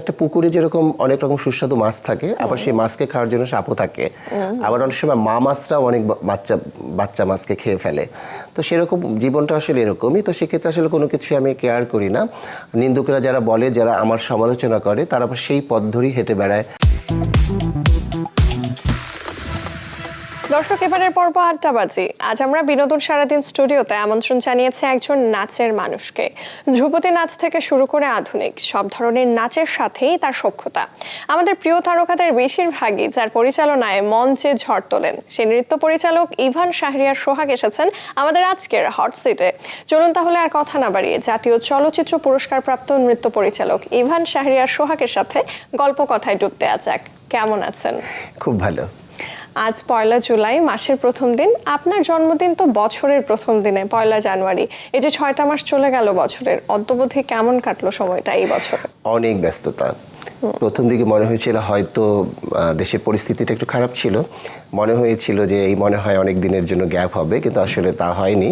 একটা পুকুরে যেরকম অনেক রকম সুস্বাদু মাছ থাকে, আবার সেই মাছকে খাওয়ার জন্য সাপও থাকে। আবার অনেক সময় মা মাছরাও অনেক বাচ্চা বাচ্চা মাছকে খেয়ে ফেলে। তো সেরকম জীবনটা আসলে এরকমই। তো সেক্ষেত্রে আসলে কোনো কিছু আমি কেয়ার করি না। নিন্দুকরা যারা বলে, যারা আমার সমালোচনা করে, তারা আবার সেই পথ ধরেই হেঁটে বেড়ায়। দর্শক, এবারের পর্ব আড্ডা বাজি। আজ আমরা বিনোদন সারাদিন স্টুডিওতে আমন্ত্রণ জানিয়েছি একজন নাচের মানুষকে। ধ্রুপদী নাচ থেকে শুরু করে আধুনিক, সব ধরনের নাচের সাথেই তার সক্ষতা আমাদের প্রিয় তারকাদের বেশিরভাগই যার পরিচালনায় মঞ্চে ঝড় তোলেন। সেই নৃত্য পরিচালক ইভান শাহরিয়ার সোহাগ এসেছেন আমাদের আজকের হট সিটে। চলুন তাহলে আর কথা না বাড়িয়ে জাতীয় চলচ্চিত্র পুরস্কারপ্রাপ্ত নৃত্য পরিচালক ইভান শাহরিয়ার সোহাগের সাথে গল্প কথায় ডুব দেওয়া যাক কেমন আছেন? খুব ভালো। আজ পয়লা জুলাই, মাসের প্রথম দিন। আপনার জন্মদিন তো বছরের প্রথম দিনে, পয়লা জানুয়ারি। এই যে ছয়টা মাস চলে গেল বছরের অদ্যবধি কেমন কাটলো সময়টা এই বছর? অনেক ব্যস্ততা। প্রথম দিকে মনে হয়েছিল হয়তো দেশের পরিস্থিতিটা একটু খারাপ ছিল। মনে হয়েছিল যে এই মনে হয় অনেক দিনের জন্য গ্যাপ হবে কিন্তু আসলে তা হয়নি।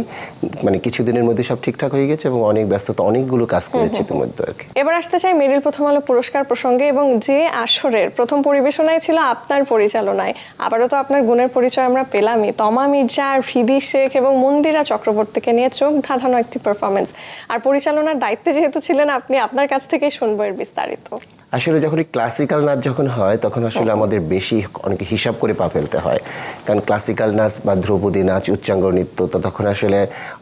মানে কিছুদিনের মধ্যে সব ঠিকঠাক হয়ে গেছে এবং অনেক ব্যস্ততা অনেকগুলো কাজ করেছি ইতিমধ্যে আর কি। এবার আসতে চাই মেরিল প্রথম আলো পুরস্কার প্রসঙ্গে এবং যে আসরের প্রথম পরিবেশনায় ছিল আপনার পরিচালনায়। আবারও তো আপনার গুণের পরিচয় আমরা পেলামই। তমা মির্জা ফিদি শেখ এবং মন্দিরা চক্রবর্তীকে নিয়ে চোখ ধাঁধানো একটি পারফরমেন্স আর পরিচালনার দায়িত্বে যেহেতু ছিলেন আপনি আপনার কাছ থেকেই শুনব এর বিস্তারিত। আসলে যখন ক্লাসিক্যাল নাচ যখন হয় তখন আসলে আমাদের বেশি অনেকে হিসাব করে পা ফেলতে হয়। কারণ ক্লাসিক্যাল নাচ বা ধ্রুপদী নাচ উচ্চাঙ্গ নৃত্য তো তখন আসলে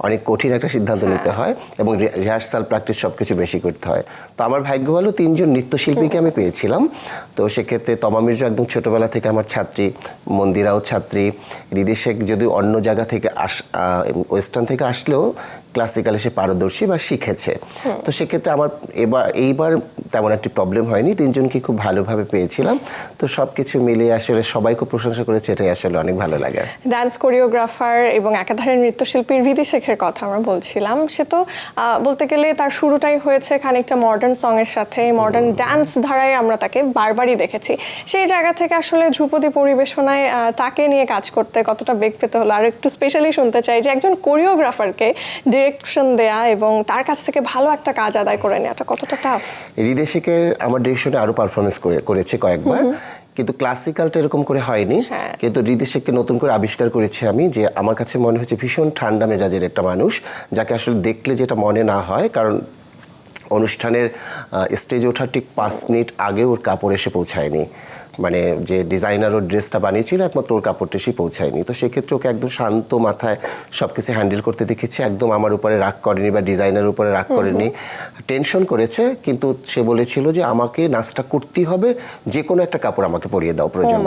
অনেক কঠিন একটা সিদ্ধান্ত নিতে হয় এবং রিহার্সাল প্র্যাকটিস সব কিছু বেশি করতে হয়। তো আমার ভাগ্য ভালো তিনজন নৃত্যশিল্পীকে আমি পেয়েছিলাম। তো সেক্ষেত্রে তমা মির্জা একদম ছোটবেলা থেকে আমার ছাত্রী মন্দিরাও ছাত্রী। রিদি শেখ যদি অন্য জায়গা থেকে আস ওয়েস্টার্ন থেকে আসলেও ক্লাসিক্যালে সে পারদর্শী বা শিখেছে। তো সেক্ষেত্রে আমার এবার এইবার তেমন একটি প্রবলেম হয়নি। তিনজনকে খুব ভালোভাবে পেয়েছিলাম। তো সব কিছু মিলিয়ে আসলে সবাই খুব প্রশংসা করেছে। এটাই আসলে অনেক ভালো লাগে। ডান্স কোরিওগ্রাফার এবং একাধারে নৃত্যশিল্পী হৃদি শেখের কথা আমরা বলছিলাম। সে তো বলতে গেলে তার শুরুটাই হয়েছে খানিকটা মডার্ন সঙের সাথে। মডার্ন ডান্স ধারায় আমরা তাকে বারবারই দেখেছি। সেই জায়গা থেকে আসলে ধ্রুপদী পরিবেশনায় তাকে নিয়ে কাজ করতে কতটা বেগ পেতে হলো? আর একটু স্পেশালি শুনতে চাই যে একজন কোরিওগ্রাফারকে ডিরেকশন দেয়া এবং তার কাছ থেকে ভালো একটা কাজ আদায় করে নেওয়াটা কতটা টাফ হৃদেশিকে আমার ডিরেকশনে আরও পারফরমেন্স করেছে কয়েকবার। কিন্তু ক্লাসিক্যালটা এরকম করে হয়নি। হ্যাঁ। কিন্তু হৃদেশিককে নতুন করে আবিষ্কার করেছি আমি যে আমার কাছে মনে হচ্ছে ভীষণ ঠান্ডা মেজাজের একটা মানুষ যাকে আসলে দেখলে যেটা মনে না হয় কারণ অনুষ্ঠানের স্টেজ ওঠার ঠিক পাঁচ মিনিট আগে ওর কাপড় এসে পৌঁছায়নি। মানে যে ডিজাইনার ও ড্রেসটা বানিয়েছিল একমাত্র ওর কাপড়টা সে পৌঁছায়নি। তো সেক্ষেত্রে ওকে একদম শান্ত মাথায় সব কিছু হ্যান্ডেল করতে দেখেছি একদম আমার উপরে রাগ করেনি বা ডিজাইনার উপরে রাগ করেনি। টেনশন করেছে কিন্তু সে বলেছিল যে আমাকে নাচটা করতেই হবে যে কোনো একটা কাপড় আমাকে পরিয়ে দাও প্রয়োজন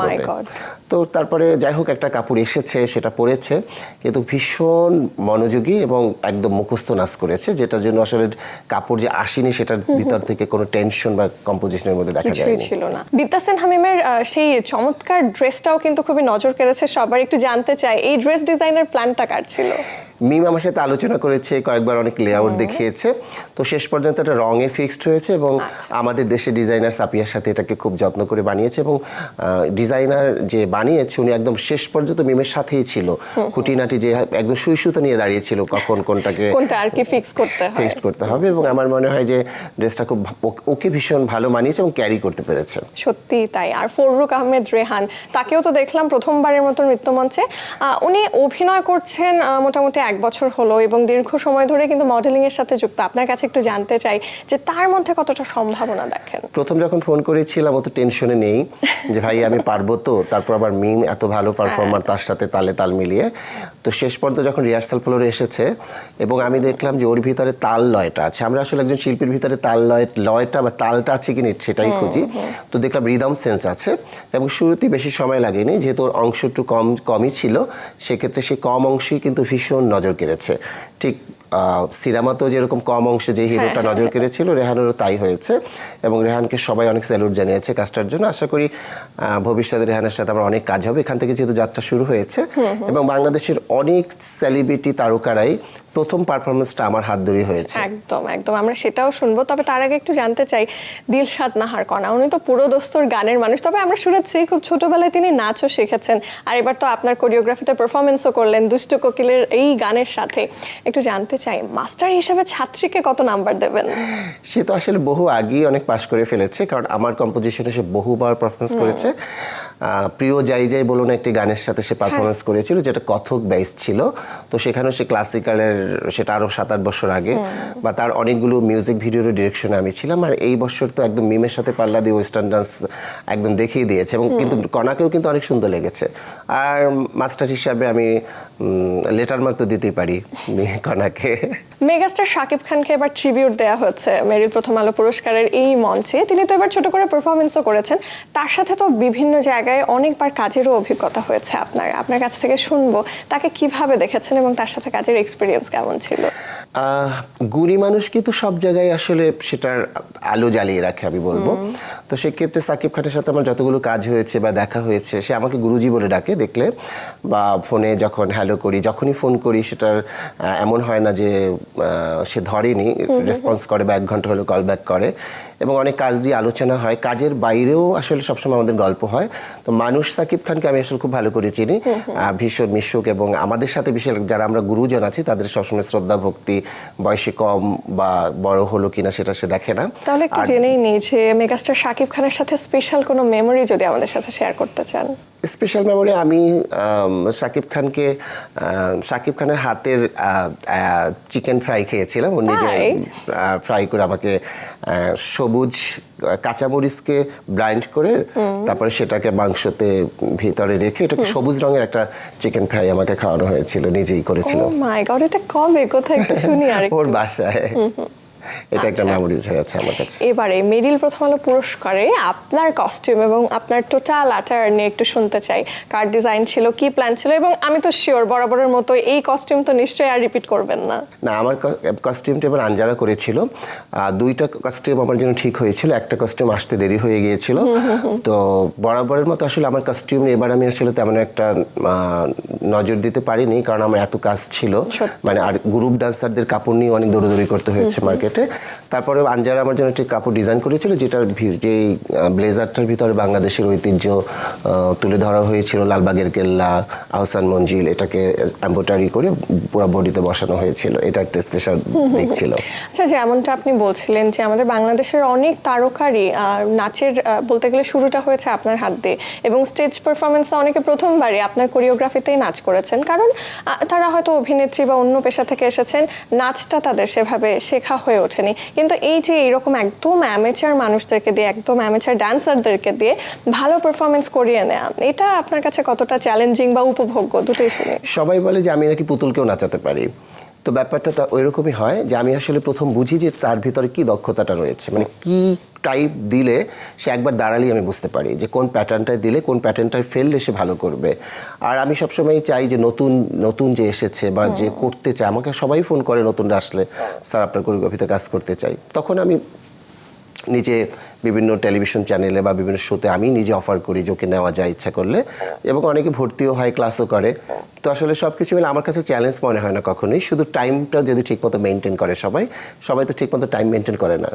তো তারপরে যাই হোক একটা কাপড় এসেছে সেটা পরেছে কিন্তু ভীষণ মনোযোগী এবং একদম মুখস্থ নাচ করেছে যেটার জন্য আসলে কাপড় যে আসেনি সেটার ভিতর থেকে কোনো টেনশন বা কম্পোজিশনের মধ্যে দেখা যায় ছিল না। বিদ্যাসেন হামিমের সেই চমৎকার ড্রেসটাও কিন্তু খুবই নজর কেড়েছে সবার একটু জানতে চাই এই ড্রেস ডিজাইনের প্ল্যানটা কার ছিল? মিম আমার সাথে আলোচনা করেছে কয়েকবার অনেক লেআউট দেখিয়েছে। তো শেষ পর্যন্ত এটা রঙে ফিক্সড হয়েছে এবং আচ্ছা। আমাদের দেশের ডিজাইনার সাপিয়ার সাথে এটাকে খুব যত্ন করে বানিয়েছে এবং ডিজাইনার যে বানিয়েছে উনি একদম শেষ পর্যন্ত মিমের সাথেই ছিল। খুঁটিনাটি যে একদম সুই সুতো নিয়ে দাঁড়িয়েছিল কখন কোনটাকে কোনটা আর কি ফিক্স করতে হয়। ফিক্সড করতে হবে এবং আমার মনে হয় যে ড্রেসটা খুব ওকে ভীষণ ভালো মানিয়েছে এবং ক্যারি করতে পেরেছে। সত্যি তাই। আর ফররুক আহমেদ রেহান তাকেও তো দেখলাম প্রথমবারের মতো নৃত্যমঞ্চে উনি অভিনয় করছেন মোটামুটি এক বছর হলো এবং দীর্ঘ সময় ধরে কিন্তু মডেলিং এর সাথে যুক্ত। আপনার কাছে একটু জানতে চাই যে তার মধ্যে কতটা সম্ভাবনা দেখেন? প্রথম যখন ফোন করেছিলাম অত টেনশনে নেই যে ভাই আমি পারব তো। তারপর আবার মিম এত ভালো পারফর্মার তার সাথে তালে তাল মিলিয়ে। তো শেষ পর্যন্ত যখন রিহার্সাল ফ্লোরে এসেছে এবং আমি দেখলাম যে ওর ভিতরে তাল লয়টা আছে। আমরা আসলে একজন শিল্পীর ভিতরে তাল লয় লয়টা বা তালটা আছে কি কিনা সেটাই খুঁজি। তো দেখলাম রিদম সেন্স আছে এবং শুরুতেই বেশি সময় লাগেনি। যেহেতু ওর অংশ একটু কম কমই ছিল সেক্ষেত্রে সেই কম অংশই কিন্তু ভীষণ নজর কেড়েছে। ঠিক আহ, সিনেমাতেও যেরকম কম অংশে যে হিরোটা নজর কেড়েছিল রেহানেরও তাই হয়েছে। এবং রেহানকে সবাই অনেক স্যালুট জানিয়েছে কাজটার জন্য। আশা করি ভবিষ্যতে রেহানের সাথে আমার অনেক কাজ হবে। এখান থেকে যেহেতু যাত্রা শুরু হয়েছে এবং বাংলাদেশের অনেক সেলিব্রিটি তারকারাই প্রথম পারফরমেন্সটা আমার হাত ধরেই হয়েছে। একদম একদম। আমরা সেটাও শুনব। তবে তার আগে একটু জানতে চাই দিলশাদ নাহার কণা। উনি তো পুরো দোস্তর গানের মানুষ। তবে আমরা শুনেছি খুব ছোটবেলায় তিনি নাচও শিখেছেন। আর এবার তো আপনার কোরিওগ্রাফিতে পারফরমেন্সও করলেন দুষ্ট কোকিলের এই গানের সাথে। একটু জানতে চাই মাস্টার হিসেবে ছাত্রীকে কত নাম্বার দেবেন? সে তো আসলে বহু আগেই অনেক পাশ করে ফেলেছে। কারণ আমার কম্পোজিশনে সে বহুবার পারফরমেন্স করেছে। প্রিয় যাই যাই বলুন একটি গানের সাথে সে পারফরমেন্স করেছিল যেটা কথক বেস ছিল। তো সেখানেও সে ক্লাসিক্যালের সেটা আরও সাত আট বছর আগে। বা তার অনেকগুলো মিউজিক ভিডিওর ডিরেকশনে আমি ছিলাম। আর এই বছর তো একদম মিমের সাথে পাল্লা দিয়ে ওয়েস্টার্ন ডান্স একদম দেখিয়ে দিয়েছে। এবং কিন্তু কণাকেও কিন্তু অনেক সুন্দর লেগেছে। আর মাস্টার হিসাবে আমি লেটার মার্ক তো দিতেই পারি কণাকে। মেগাস্টার শাকিব খানকে এবার ট্রিবিউট দেওয়া হচ্ছে মেরিল প্রথম আলো পুরস্কারের এই মঞ্চে। তিনি তো এবার ছোট করে পারফরমেন্সও করেছেন। তার সাথে তো বিভিন্ন জায়গায় অনেকবার কাজেরও অভিজ্ঞতা হয়েছে আপনার। আপনার কাছ থেকে শুনব তাকে কীভাবে দেখেছেন এবং তার সাথে কাজের এক্সপিরিয়েন্স কেমন ছিল? গুণী মানুষ কিন্তু সব জায়গায় আসলে সেটার আলো জ্বালিয়ে রাখে আমি বলব। তো সেক্ষেত্রে সাকিব খানের সাথে আমার যতগুলো কাজ হয়েছে বা দেখা হয়েছে সে আমাকে গুরুজি বলে ডাকে দেখলে। বা ফোনে যখন হ্যালো করি যখনই ফোন করি সেটার এমন হয় না যে সে ধরেনি রেসপন্স করে বা এক ঘণ্টা হলো কল ব্যাক করে। এবং অনেক কাজ দিয়ে আলোচনা হয়। কাজের বাইরেও আসলে সবসময় আমাদের গল্প হয়। তো মানুষ সাকিব খানকে আমি আসলে খুব ভালো করে চিনি। ভীষণ মিশুক এবং আমাদের সাথে বিশেষ যারা আমরা গুরুজন আছি তাদের সবসময় শ্রদ্ধা ভক্তি বয়সে কম বা বড় হলো কিনা সেটা সে দেখে না। তাহলে একটু জেনেই নিই যে মেগাস্টার শাকিব খানের সাথে স্পেশাল কোনো মেমোরি যদি আমাদের সাথে শেয়ার করতে চান। স্পেশাল মেমোরি আমি শাকিব খানকে শাকিব খানের হাতের চিকেন ফ্রাই খেয়েছিলাম। ও নিজে ফ্রাই করে আমাকে সবুজ কাঁচামরিচকে ব্লাইন্ড করে তারপরে সেটাকে মাংসতে ভিতরে রেখে এটাকে সবুজ রঙের একটা চিকেন ফ্রাই আমাকে খাওয়ানো হয়েছিল নিজেই করেছিল। মাই গড এটা কবে? কোথায়? একটু শুনি আর ওর বাসায়। এটা একটা আচ্ছা। মেমোরিজ হয়েছে আমার কাছে। এবারে মেরিল প্রথম আলো পুরস্কারে আপনার কস্টিউম এবং আপনার টোটাল আটার নিয়ে একটু শুনতে চাই। কার ডিজাইন ছিল কি প্ল্যান ছিল এবং আমি তো শিওর বরাবরের মতো এই কস্টিউম তো নিশ্চয়ই আর রিপিট করবেন না। না আমার কস্টিউমটা এবার আঞ্জারা করেছিল। দুইটা কস্টিউম আমার জন্য ঠিক হয়েছিল। একটা কস্টিউম আসতে দেরি হয়ে গিয়েছিল। তো বরাবরের মতো আসলে আমার কস্টিউম এবার আমি আসলে তেমন একটা নজর দিতে পারিনি। কারণ আমার এত কাজ ছিল। মানে আর গ্রুপ ডান্সারদের কাপড় নিয়ে অনেক দৌড়দৌড়ি করতে হয়েছে মার্কেটে তারপরে আঞ্জারা আমার জন্য একটি কাপড় ডিজাইন করেছিল, যেটার যেই ব্লেজারটার ভিতরে বাংলাদেশের ঐতিহ্য তুলে ধরা হয়েছিল, লালবাগের কেল্লা, আহসান মঞ্জিল, এটাকে এম্বোটারি করে পুরো বডিতে বসানো হয়েছিল। এটা একটা স্পেশাল দিক ছিল। আচ্ছা যেমনটা আপনি বলছিলেন যে আমাদের বাংলাদেশের অনেক তারকারই নাচের বলতে গেলে শুরুটা হয়েছে আপনার হাত দিয়ে এবং স্টেজ পারফরমেন্সে অনেকে প্রথমবারই আপনার কোরিওগ্রাফিতেই নাচ করেছেন। কারণ তারা হয়তো অভিনেত্রী বা অন্য পেশা থেকে এসেছেন, নাচটা তাদের সেভাবে শেখা হয়ে ওঠেনি। কিন্তু এই যে এইরকম একদম অ্যামেচার মানুষদেরকে দিয়ে, একদম অ্যামেচার ডান্সারদেরকে দিয়ে ভালো পারফরমেন্স করিয়ে নেওয়া এটা আপনার কাছে কতটা চ্যালেঞ্জিং বা উপভোগ্য? দুটোই শুনি। সবাই বলে যে আমি নাকি পুতুলকেও নাচাতে পারি। তো ব্যাপারটা ওই রকমই হয় যে আমি আসলে প্রথম বুঝি যে তার ভিতরে কি দক্ষতাটা রয়েছে। মানে কি টাইপ দিলে সে একবার দাঁড়ালেই আমি বুঝতে পারি যে কোন প্যাটার্নটায় দিলে কোন প্যাটার্নটায় ফেললে সে ভালো করবে। আর আমি সবসময় চাই যে নতুন নতুন যে এসেছে বা যে করতে চায় আমাকে সবাই ফোন করে নতুনরা আসলে। স্যার আপনার কোরিওগ্রাফিতে কাজ করতে চাই। তখন আমি নিজে বিভিন্ন টেলিভিশন চ্যানেলে বা বিভিন্ন শোতে আমি নিজে অফার করি যে ওকে নেওয়া যায় ইচ্ছা করলে। এবং অনেকে ভর্তিও হয় ক্লাসও করে। তো আসলে সব কিছু মিলে আমার কাছে চ্যালেঞ্জ মনে হয় না কখনোই। শুধু টাইমটা যদি ঠিকমতো মেনটেন করে সবাই সবাই তো ঠিকমতো টাইম মেনটেন করে না।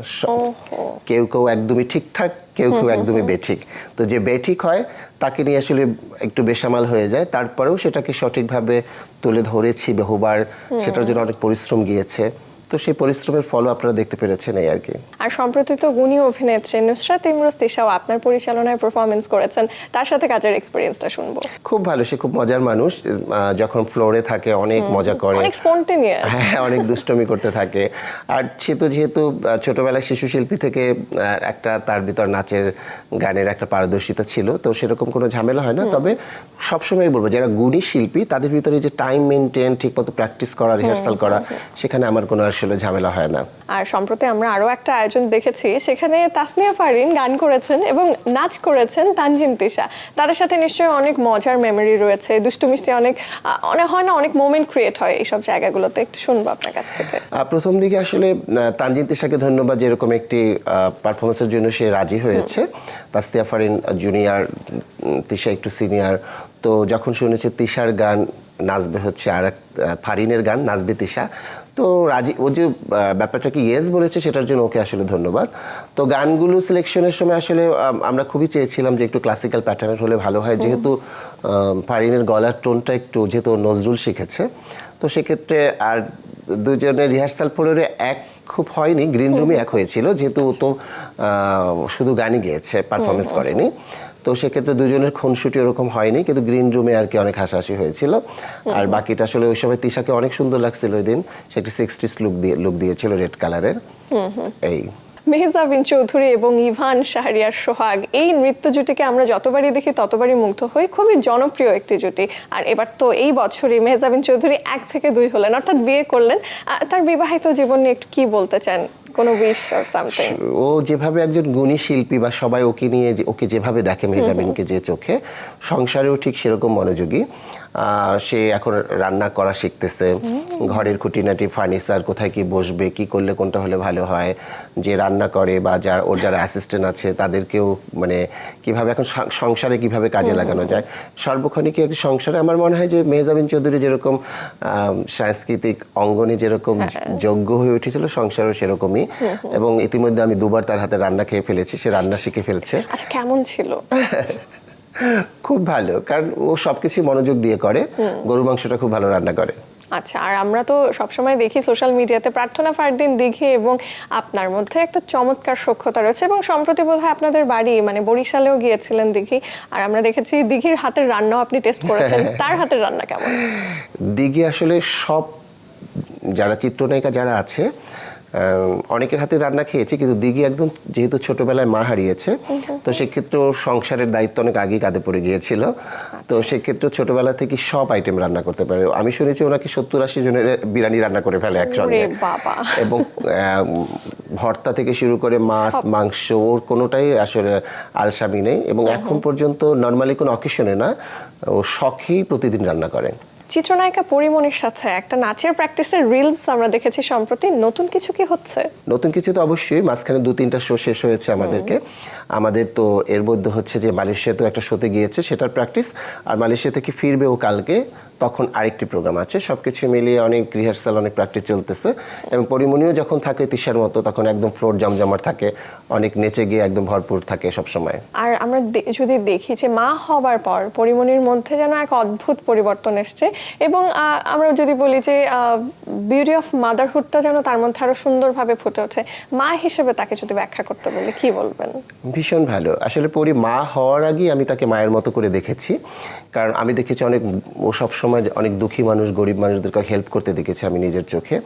কেউ কেউ একদমই ঠিকঠাক কেউ কেউ একদমই বেঠিক। তো যে বেঠিক হয় তাকে নিয়ে আসলে একটু বেসামাল হয়ে যায়। তারপরেও সেটাকে সঠিকভাবে তুলে ধরেছি বহুবার। সেটার জন্য অনেক পরিশ্রম গিয়েছে। তো সেই পরিশ্রমের ফলও আপনারা দেখতে পেরেছেন এই আর কি। আর সম্প্রতি তো গুণী অভিনেত্রী নুসরাত ইমরোজ তিশাও আপনার পরিচালনায় পারফরমেন্স করেছেন। তার সাথে কাজের এক্সপিরিয়েন্সটা শুনব। খুব ভালো সে খুব মজার মানুষ। যখন ফ্লোরে থাকে অনেক মজা করে। অনেক স্পন্টেনিয়াস হ্যাঁ অনেক দুষ্টমি করতে থাকে। আর সে তো যেহেতু ছোটবেলায় শিশু শিল্পী থেকে একটা তার ভিতর নাচের গানের একটা পারদর্শিতা ছিল তো সেরকম কোনো ঝামেলা হয় না। তবে সবসময় বলব যারা গুণী শিল্পী তাদের ভিতরে যে টাইম মেনটেন ঠিকমতো প্র্যাকটিস করা রিহার্সাল করা সেখানে আমার কোনো আসলে ঝামেলা হয় না। আর সম্প্রতি আমরা আরও একটা আয়োজন দেখেছি সেখানে তাসনিয়া ফারিন গান করেছেন এবং নাচ করেছেন তানজিন তিশা। তাদের সাথে নিশ্চয়ই অনেক মজার মেমরি রয়েছে দুষ্টু মিষ্টি অনেক অনেক হয় না অনেক মোমেন্ট ক্রিয়েট হয় এইসব জায়গাগুলোতে। একটু শুনব আপনার কাছ থেকে। প্রথম দিকে আসলে তানজিন তিশাকে ধন্যবাদ যেরকম একটি পারফরমেন্সের জন্য সে রাজি হয়েছে। তাস্তিয়া ফারিন জুনিয়র তিশা একটু সিনিয়র তো যখন শুনেছে তিশার গান নাচবে হচ্ছে আর এক ফারিনের গান নাচবে তিশা তো রাজি ও যে ব্যাপারটাকে ইয়েস বলেছে সেটার জন্য ওকে আসলে ধন্যবাদ। তো গানগুলো সিলেকশনের সময় আসলে আমরা খুবই চেয়েছিলাম যে একটু ক্লাসিক্যাল প্যাটার্নের হলে ভালো হয়। যেহেতু ফারিনের গলার টোনটা একটু যেহেতু নজরুল শিখেছে তো সেক্ষেত্রে আর দুজনের রিহার্সাল ফ্লোরে এক খুব হয়নি গ্রিন রুমে এক হয়েছিল। যেহেতু ও তো শুধু গানই গেয়েছে পারফরমেন্স করেনি। তো সেক্ষেত্রে দুজনের খুনসুটি ওরকম হয়নি কিন্তু গ্রিন রুমে আর কি অনেক হাসাহাসি হয়েছিল। আর বাকিটা আসলে ওই সময় তিশাকে অনেক সুন্দর লাগছিল ওই দিন। সে একটি সিক্সটিস লুক দিয়ে লুক দিয়েছিল রেড কালারের এই। মেহজাবিন চৌধুরী এবং ইভান শাহরিয়ার সোহাগ এই নৃত্য জুটিকে আমরা যতবারই দেখি ততবারই মুগ্ধ হই। খুবই জনপ্রিয় একটি জুটি। আর এবার তো এই বছরই মেহজাবিন চৌধুরী এক থেকে দুই হলেন অর্থাৎ বিয়ে করলেন। তার বিবাহিত জীবন নিয়ে একটু কি বলতে চান? কোনো উইশ অর সামথিং ও যেভাবে একজন গুণী শিল্পী বা সবাই ওকে নিয়ে ওকে যেভাবে দেখে মেজামিনকে যে চোখে, সংসারেও ঠিক সেরকম মনোযোগী। সে এখন রান্না করা শিখতেছে। ঘরের খুঁটিনাটি ফার্নিচার কোথায় কি বসবে কি করলে কোনটা হলে ভালো হয় যে রান্না করে বা যার ওর যারা অ্যাসিস্ট্যান্ট আছে তাদেরকেও মানে কীভাবে এখন সংসারে কীভাবে কাজে লাগানো যায়। সর্বক্ষণিক এক সংসারে আমার মনে হয় যে মেহজাবিন চৌধুরী যেরকম সাংস্কৃতিক অঙ্গনে যেরকম যোগ্য হয়ে উঠেছিল সংসারও সেরকমই। এবং ইতিমধ্যে আমি দুবার তার হাতে রান্না খেয়ে ফেলেছি সে রান্না শিখে ফেলছে। আচ্ছা কেমন ছিল? খুব ভালো কারণ ও সবকিছু মনোযোগ দিয়ে করে গরু মাংসটা খুব ভালো রান্না করে। আচ্ছা আর আমরা তো সবসময় দেখি সোশ্যাল মিডিয়াতে প্রার্থনা ফারদিন দিঘি এবং আপনার মধ্যে একটা চমৎকার সক্ষতা রয়েছে এবং সম্প্রতি বোধ হয় আপনাদের বাড়ি মানে বরিশালেও গিয়েছিলেন দিঘি আর আমরা দেখেছি দিঘির হাতের রান্নাও আপনি টেস্ট করেছেন। তার হাতের রান্না কেমন? দিঘি আসলে সব যারা চিত্রনায়িকা যারা আছে অনেকের হাতে রান্না খেয়েছি কিন্তু দিঘি একদম যেহেতু ছোটবেলায় মা হারিয়েছে তো সেক্ষেত্রে ওর সংসারের দায়িত্ব অনেক আগেই কাঁধে পড়ে গিয়েছিল। তো সেক্ষেত্রে ছোটবেলা থেকে সব আইটেম রান্না করতে পারে। আমি শুনেছি ওনাকে সত্তর আশি জনের বিরিয়ানি রান্না করে ফেলে একসঙ্গে। বাবা। এবং ভর্তা থেকে শুরু করে মাছ মাংস ওর কোনোটাই আসলে আলসামি নেই। এবং এখন পর্যন্ত নর্মালি কোনো অকেশনে না ও শখেই প্রতিদিন রান্না করে। চিত্রনায়িকা পরিমণির সাথে একটা নাচের প্র্যাকটিসের রিলস আমরা দেখেছি সম্প্রতি। নতুন কিছু কি হচ্ছে? নতুন কিছু তো অবশ্যই মাঝখানে দু তিনটা শো শেষ হয়েছে আমাদেরকে। আমাদের তো এর মধ্যে হচ্ছে যে মালয়েশিয়া তো একটা শোতে গিয়েছে সেটার প্র্যাকটিস আর মালয়েশিয়া থেকে ফিরবে ও কালকে? তখন আরেকটি প্রোগ্রাম আছে। সব কিছু মিলিয়ে অনেক রিহার্সাল অনেক প্র্যাকটিস চলতেছে। এবং পরিমণিও যখন থাকে তিশার মতো তখন একদম ফ্লোর জমজমার থাকে অনেক নেচে গিয়ে একদম ভরপুর থাকে সব সময় আর আমরা যদি দেখি যে মা হবার পর পরিমণির মধ্যে যেন এক অদ্ভুত পরিবর্তন এসছে এবং আমরা যদি বলি যে বিউটি অফ মাদারহুডটা যেন তার মধ্যে আরও সুন্দরভাবে ফুটে ওঠে মা হিসেবে তাকে যদি ব্যাখ্যা করতে বলি কি বলবেন? ভীষণ ভালো। আসলে পরি মা হওয়ার আগেই আমি তাকে মায়ের মতো করে দেখেছি। কারণ আমি দেখেছি অনেক ও সবসময় যে অনেক দুঃখী মানুষ গরিব মানুষদেরকে হেল্প করতে দেখেছি আমি নিজের চোখে।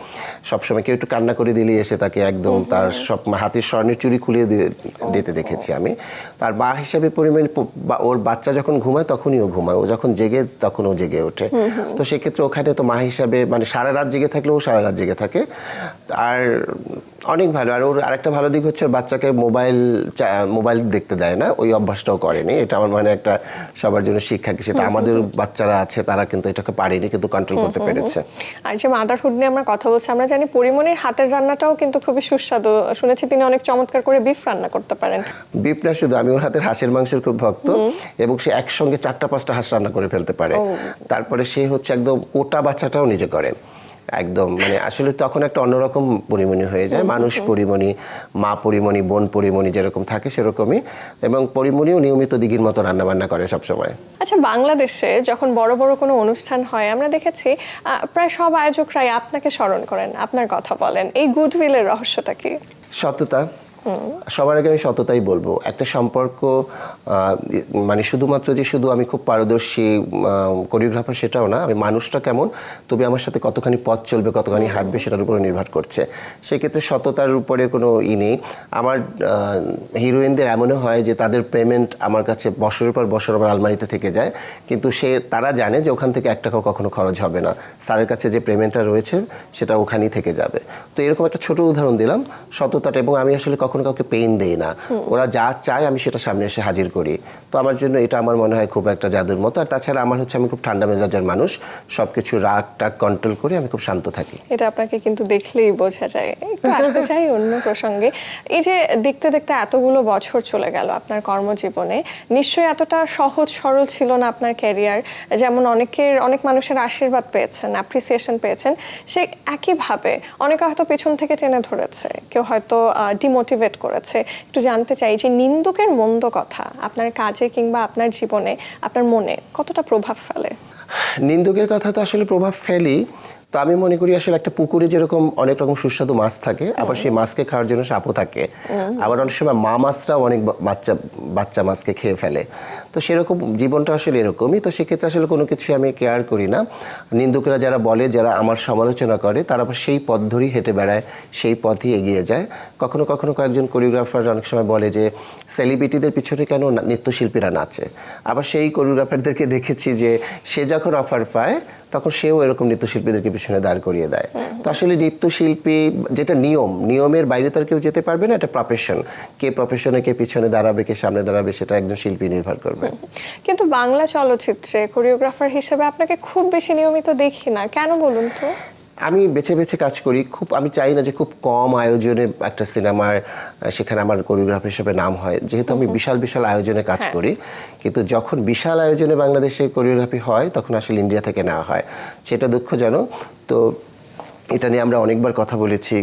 সবসময় কেউ একটু কান্না করে দিলেই এসে তাকে একদম তার সব হাতের স্বর্ণের চুরি খুলিয়ে দিতে দেখেছি আমি। তার মা হিসাবে পরিমাণ বা- ওর বাচ্চা যখন ঘুমায় তখনই ও ঘুমায়। ও যখন জেগে তখন ও জেগে ওঠে। তো সেক্ষেত্রে ওখানে তো মা হিসাবে মানে সারা রাত জেগে থাকলেও ও সারা রাত জেগে থাকে। আর অনেক ভালো। আর ওর আরেকটা ভালো দিক হচ্ছে বাচ্চাকে মোবাইল মোবাইল দেখতে দেয় না। ওই অভ্যাসটাও করেনি। এটা আমার মানে একটা সবার জন্য শিক্ষা কি সেটা আমাদের বাচ্চারা আছে তারা কিন্তু এটাকে পারেনি কিন্তু কন্ট্রোল করতে পেরেছে। আর যে মাদারহুড নিয়ে আমরা কথা বলছি আমরা জানি পরিমনির হাতের রান্নাটাও কিন্তু খুবই সুস্বাদু। শুনেছি তিনি অনেক চমৎকার করে বিফ রান্না করতে পারেন। বিফ না শুধু আমি ওর হাতের হাঁসের মাংসের খুব ভক্ত এবং সে একসঙ্গে চারটা পাঁচটা হাঁস রান্না করে ফেলতে পারে। তারপরে সে হচ্ছে একদম কোটা বাচ্চাটাও নিজে করে। একদম মানে আসলে তখন একটা অন্যরকম পরিমণি হয়ে যায়। মানুষ পরিমণি মা পরিমণি বোন পরিমণি যেরকম থাকে সেরকমই এবং পরিমণিও নিয়মিত দিঘির মতো রান্নাবান্না করে সবসময়। আচ্ছা বাংলাদেশে যখন বড় বড় কোনো অনুষ্ঠান হয় আমরা দেখেছি প্রায় সব আয়োজকরাই আপনাকে স্মরণ করেন আপনার কথা বলেন। এই গুডউইলের রহস্যটা কি? সততা সবার আগে আমি সততাই বলব। একটা সম্পর্ক মানে শুধুমাত্র যে শুধু আমি খুব পারদর্শী কোরিওগ্রাফার সেটাও না, আমি মানুষটা কেমন তবে আমার সাথে কতখানি পথ চলবে, কতখানি হাঁটবে সেটার উপরে নির্ভর করছে। সেক্ষেত্রে সততার উপরে কোনো ই নেই। আমার হিরোইনদের এমনও হয় যে তাদের পেমেন্ট আমার কাছে বছরের পর বছর আমার আলমারিতে থেকে যায়। কিন্তু সে, তারা জানে যে ওখান থেকে এক টাকাও কখনো খরচ হবে না। স্যারের কাছে যে পেমেন্টটা রয়েছে, সেটা ওখানেই থেকে যাবে। তো এরকম একটা ছোট উদাহরণ দিলাম। সততাটা এবং আমি আসলে কখনো কাউকে পেইন দেই না। ওরা যা চায় আমি সেটা সামনে এসে হাজির করি। তো আমার জন্য এটা আমার মনে হয় খুব একটা জাদুর মতো। আর তাছাড়া আমার হচ্ছে আমি খুব ঠান্ডা মেজাজের মানুষ। সবকিছু রাগ টাগ কন্ট্রোল করে আমি খুব শান্ত থাকি। এটা আপনাকে কিন্তু দেখলেই বোঝা যায়। একটু আসতে চাই অন্য প্রসঙ্গে। এই যে দেখতে দেখতে এতগুলো বছর চলে গেল আপনার কর্মজীবনে। নিশ্চয়ই এতটা সহজ সরল ছিল না আপনার ক্যারিয়ার যেমন অনেকের, অনেক মানুষের আশীর্বাদ পেয়েছেন অ্যাপ্রিসিয়েশন পেয়েছেন। সে একইভাবে অনেকে হয়তো পেছন থেকে টেনে ধরেছে। কেউ হয়তো ডিমোটিভেট করেছে। একটু জানতে চাই যে নিন্দুকের মন্দ কথা আপনার কাজে কিংবা আপনার জীবনে, আপনার মনে কতটা প্রভাব ফেলে? নিন্দুকের কথা তো আসলে প্রভাব ফেলি তো আমি মনে করি আসলে একটা পুকুরে যেরকম অনেক রকম সুস্বাদু মাছ থাকে, আবার সেই মাছকে খাওয়ার জন্য সাপও থাকে। আবার অনেক সময় মা মাছরাও অনেক বাচ্চা বাচ্চা মাছকে খেয়ে ফেলে। তো সেরকম জীবনটা আসলে এরকমই। তো সেক্ষেত্রে আসলে কোনো কিছু আমি কেয়ার করি না। নিন্দুকেরা যারা বলে, যারা আমার সমালোচনা করে, তারা আবার সেই পথ ধরেই হেঁটে বেড়ায়, সেই পথই এগিয়ে যায়। কখনো কখনো কয়েকজন কোরিওগ্রাফার অনেক সময় বলে যে সেলিব্রিটিদের পিছনে কেন নৃত্যশিল্পীরা নাচে? আবার সেই কোরিওগ্রাফারদেরকে দেখেছি যে, সে যখন অফার পায় তখন সেও এরকম নৃত্যশিল্পীদেরকে পিছনে দাঁড় করিয়ে দেয়। তো আসলে নৃত্যশিল্পী যেটা নিয়ম, নিয়মের বাইরে তো আর কেউ যেতে পারবে না, এটা প্রফেশন কে প্রফেশনে কে পিছনে দাঁড়াবে, কে সামনে দাঁড়াবে, সেটা একজন শিল্পী নির্ভর করবে। কিন্তু বাংলা চলচ্চিত্রে কোরিওগ্রাফার হিসেবে আপনাকে খুব বেশি নিয়মিত দেখি না। কেন বলুন তো? আমি বেছে বেছে কাজ করি। খুব আমি চাই না যে খুব কম আয়োজনে একটা সিনেমার সেখানে আমার কোরিওগ্রাফার হিসেবে নাম হয়। যেহেতু আমি বিশাল বিশাল আয়োজনে কাজ হ্যাঁ। করি কিন্তু যখন বিশাল আয়োজনে বাংলাদেশে কোরিওগ্রাফি হয় তখন আসলে ইন্ডিয়া থেকে নেওয়া হয়। সেটা দুঃখজনক তো এটা নিয়ে আমরা অনেকবার কথা বলেছি।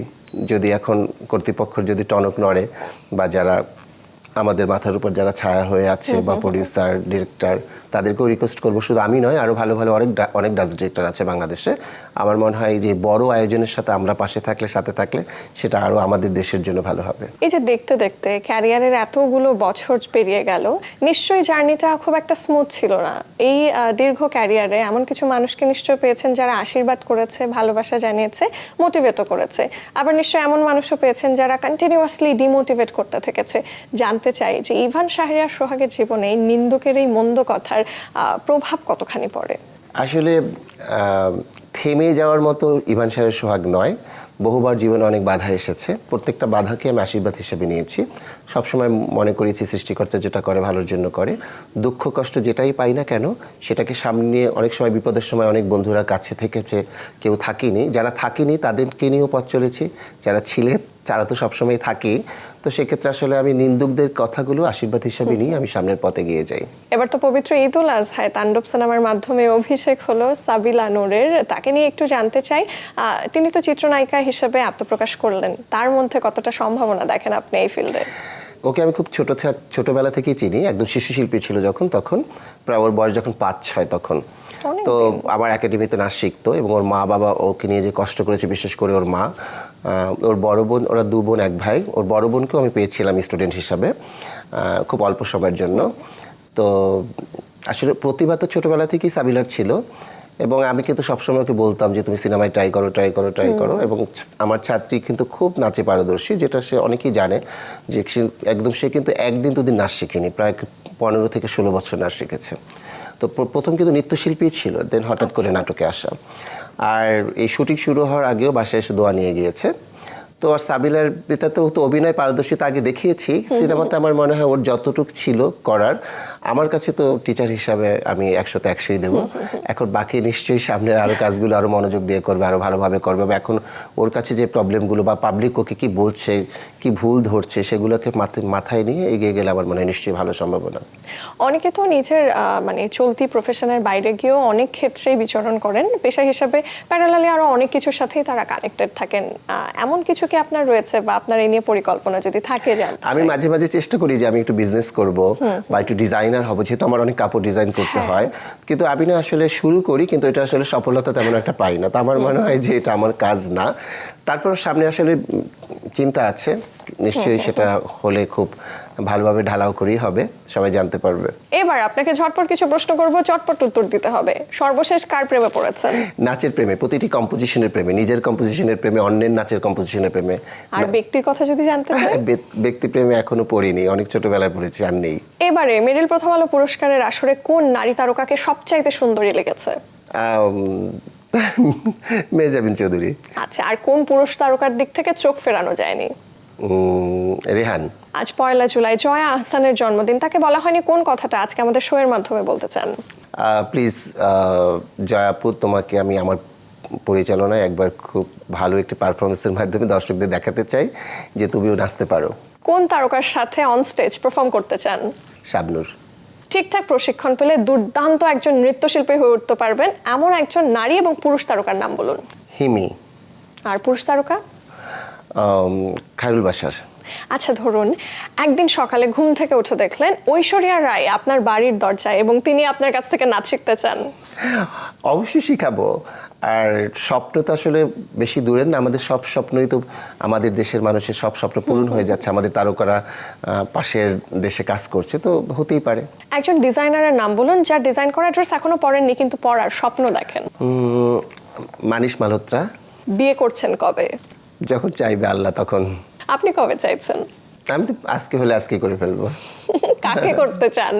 যদি এখন কর্তৃপক্ষের যদি টনক নড়ে বা যারা আমাদের মাথার উপর যারা ছায়া হয়ে আছে বা প্রডিউসার ডিরেক্টর তাদেরকেও রিকোয়েস্ট করব। শুধু আমি নয় আরও ভালো ভালো অনেক অনেক ডান্স ডিরেক্টর আছে বাংলাদেশে। আমার মনে হয় যে বড় আয়োজনের সাথে আমরা পাশে থাকলে, সাথে থাকলে সেটা আরও আমাদের দেশের জন্য ভালো হবে। এই যে দেখতে দেখতে ক্যারিয়ারের এতগুলো বছর পেরিয়ে গেল, নিশ্চয়ই জার্নিটা খুব একটা স্মুথ ছিল না। এই দীর্ঘ ক্যারিয়ারে এমন কিছু মানুষকে নিশ্চয়ই পেয়েছেন যারা আশীর্বাদ করেছে, ভালোবাসা জানিয়েছে মোটিভেটও করেছে। আবার নিশ্চয়ই এমন মানুষও পেয়েছেন যারা কন্টিনিউয়াসলি ডিমোটিভেট করতে থেকেছে। জানতে চাই যে ইভান শাহরিয়ার সোহাগের জীবনে এই নিন্দুকের এই মন্দ কথার প্রভাব কতখানি পড়ে? আসলে থেমে যাওয়ার মতো ইভান সাহের সোহাগ নয়। বহুবার জীবনে অনেক বাধা এসেছে। প্রত্যেকটা বাধাকে আমি আশীর্বাদ হিসেবে নিয়েছি। সবসময় মনে করেছি সৃষ্টিকর্তা যেটা করে, ভালোর জন্য করে। দুঃখ, কষ্ট যেটাই পাই না কেন, সেটাকে সামনে নিয়ে অনেক সময়, বিপদের সময় অনেক বন্ধুরা কাছে থেকেছে, কেউ থাকেনি। যারা থাকেনি, তাদেরকে নিয়েও পথ চলেছি। যারা ছিলে, তারা তো সবসময় থাকি। তো সেক্ষেত্রে আসলে আমি নিন্দুকদের কথাগুলো আশীর্বাদ হিসাবে নিয়ে আমি সামনের পথে গিয়ে যাই। এবার তো পবিত্র ঈদ উল আজহায় তাণ্ডব সিনেমার মাধ্যমে অভিষেক হলো সাবিলা নূরের। তাকে নিয়ে একটু জানতে চাই তিনি তো চিত্রনায়িকা হিসেবে আত্মপ্রকাশ করলেন। তার মধ্যে কতটা সম্ভাবনা দেখেন আপনি এই ফিল্ডে? ওকে আমি খুব ছোটো ছোটবেলা থেকেই চিনি একদম শিশু শিল্পী ছিল যখন তখন প্রায় ওর বয়স যখন পাঁচ ছয় তখন। তো আবার একাডেমিতে নাচ শিখতো এবং ওর মা বাবা ওকে নিয়ে যে কষ্ট করেছে বিশেষ করে ওর মা ওর বড় বোন ওরা দু বোন এক ভাই ওর বড় বোনকেও আমি পেয়েছিলাম স্টুডেন্ট হিসাবে খুব অল্প সময়ের জন্য। তো আসলে প্রতিভা তো ছোটবেলা থেকেই সাবিলার ছিল এবং আমি কিন্তু সবসময় ওকে বলতাম যে তুমি সিনেমায় ট্রাই করো ট্রাই করো ট্রাই করো। এবং আমার ছাত্রী কিন্তু খুব নাচে পারদর্শী যেটা সে অনেকেই জানে যে একদম সে কিন্তু একদিন দুদিন নাচ শিখিনি প্রায় পনেরো থেকে ষোলো বছর নাচ শিখেছে। তো প্রথম কিন্তু নৃত্যশিল্পী ছিল দেন হঠাৎ করে নাটকে আসা। আর এই শুটিং শুরু হওয়ার আগেও বাসায় এসে দোয়া নিয়ে গিয়েছে। তো আর সাবিলার পিতাতেও তো অভিনয় পারদর্শিতা আগে দেখিয়েছি। সিনেমাতে আমার মনে হয় ওর যতটুক ছিল করার আমার কাছে তো টিচার হিসাবে আমি একশোতে একশোই দেবো। এখন বাকি নিশ্চয়ই সামনের আরও কাজগুলো আরও মনোযোগ দিয়ে করবে আরও ভালোভাবে করবে। বা এখন ওর কাছে যে প্রবলেমগুলো বা পাবলিক ওকে কি বলছে কি ভুল ধরছে সেগুলোকে মাথায় নিয়ে এগিয়ে গেলে আমার মনে হয় নিশ্চয়ই ভালো সম্ভাবনা। অনেকে তো নিজের মানে চলতি প্রফেশনের বাইরে গিয়েও অনেক ক্ষেত্রেই বিচরণ করেন। পেশা হিসাবে প্যারালালি আরও অনেক কিছুর সাথেই তারা কানেক্টেড থাকেন। এমন কিছু কি আপনার রয়েছে বা আপনার এই নিয়ে পরিকল্পনা যদি থাকে আমি মাঝে মাঝে চেষ্টা করি যে আমি একটু বিজনেস করব বা একটু ডিজাইনার হব যেহেতু আমার অনেক কাপড় ডিজাইন করতে হয়। কিন্তু আমি না আসলে শুরু করি কিন্তু এটা আসলে সফলতা তেমন একটা পাই না। তো আমার মনে হয় যে এটা আমার কাজ না। তারপর সামনে আসলে চিন্তা আছে। নিশ্চয়ই সেটা হলে খুব ভালোভাবে ঢালাও করেই হবে সবাই জানতে পারবে। এবার আপনাকে ঝটপট কিছু প্রশ্ন করব চটপট উত্তর দিতে হবে। সর্বশেষ কার প্রেমে পড়েছেন? নাচের প্রেমে প্রতিটি কম্পোজিশনের প্রেমে নিজের কম্পোজিশনের প্রেমে অন্যের নাচের কম্পোজিশনের প্রেমে। আর ব্যক্তির কথা যদি জানতে চাই? ব্যক্তি প্রেমে এখনও পড়িনি অনেক ছোটবেলায় পড়েছি আর নেই। এবারে মেরিল প্রথম আলো পুরস্কারের আসরে কোন নারী তারকাকে সবচাইতে সুন্দরী লেগেছে? মেজাবিন চৌধুরী। আচ্ছা আর কোন পুরুষ তারকার দিক থেকে চোখ ফেরানো যায়নি? রেহান। আজ পয়লা জুলাই জয়া আহসানের জন্মদিন। তাকে বলা হয়নি কোন কথাটা আজকে আমাদের শো এর মাধ্যমে বলতে চান। প্লিজ জয়াপুর তোমাকে আমি আমার পরিচালনায় একবার খুব ভালো একটি পারফরমেন্সের মাধ্যমে দর্শকদের দেখাতে চাই যে তুমিও নাচতে পারো। কোন তারকার সাথে অন স্টেজ পারফর্ম করতে চান? শাবনুর। ঠিকঠাক প্রশিক্ষণ পেলে দুর্দান্ত একজন নৃত্যশিল্পী হয়ে উঠতে পারবেন। এমন একজন নারী এবং পুরুষ তারকার নাম বলুন। হিমি। আর পুরুষ তারকা? খায়রুল বাসার আচ্ছা ধরুন একদিন সকালে ঘুম থেকে উঠে দেখলেন ঐশ্বরিয়া রায় আপনার বাড়ির দরজায় এবং তিনি আপনার কাছ থেকে নাচ শিখতে চান। অবশ্যই শিখাবো। আর স্বপ্ন তো আসলে বেশি দূরের না আমাদের সব স্বপ্নই তো আমাদের দেশের মানুষের সব স্বপ্ন পূরণ হয়ে যাচ্ছে আমাদের তারকারা পাশের দেশে কাজ করছে তো হতেই পারে। একজন ডিজাইনারের নাম বলুন যার ডিজাইন করা ড্রেস এখনও পরেননি কিন্তু পরার স্বপ্ন দেখেন। মানিস মালহোত্রা। বিয়ে করছেন কবে? যখন চাইবে আল্লাহ তখন। আপনি কবে চাইছেন? আমি তো আজকে হলে আজকে করে ফেলব। কাকে করতে চান?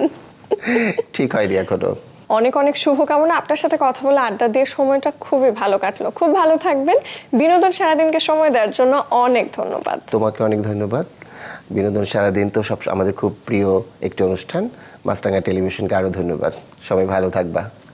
ঠিক হয়নি এখনও। অনেক অনেক শুভকামনা। আপনার সাথে কথা বলে আড্ডা দিয়ে সময়টা খুবই ভালো কাটলো। খুব ভালো থাকবেন। বিনোদন সারাদিনকে সময় দেওয়ার জন্য অনেক ধন্যবাদ। তোমাকে অনেক ধন্যবাদ। বিনোদন সারাদিন তো সব আমাদের খুব প্রিয় একটি অনুষ্ঠান। মাছরাঙ্গা টেলিভিশনকে আরও ধন্যবাদ। সবাই ভালো থাকবা।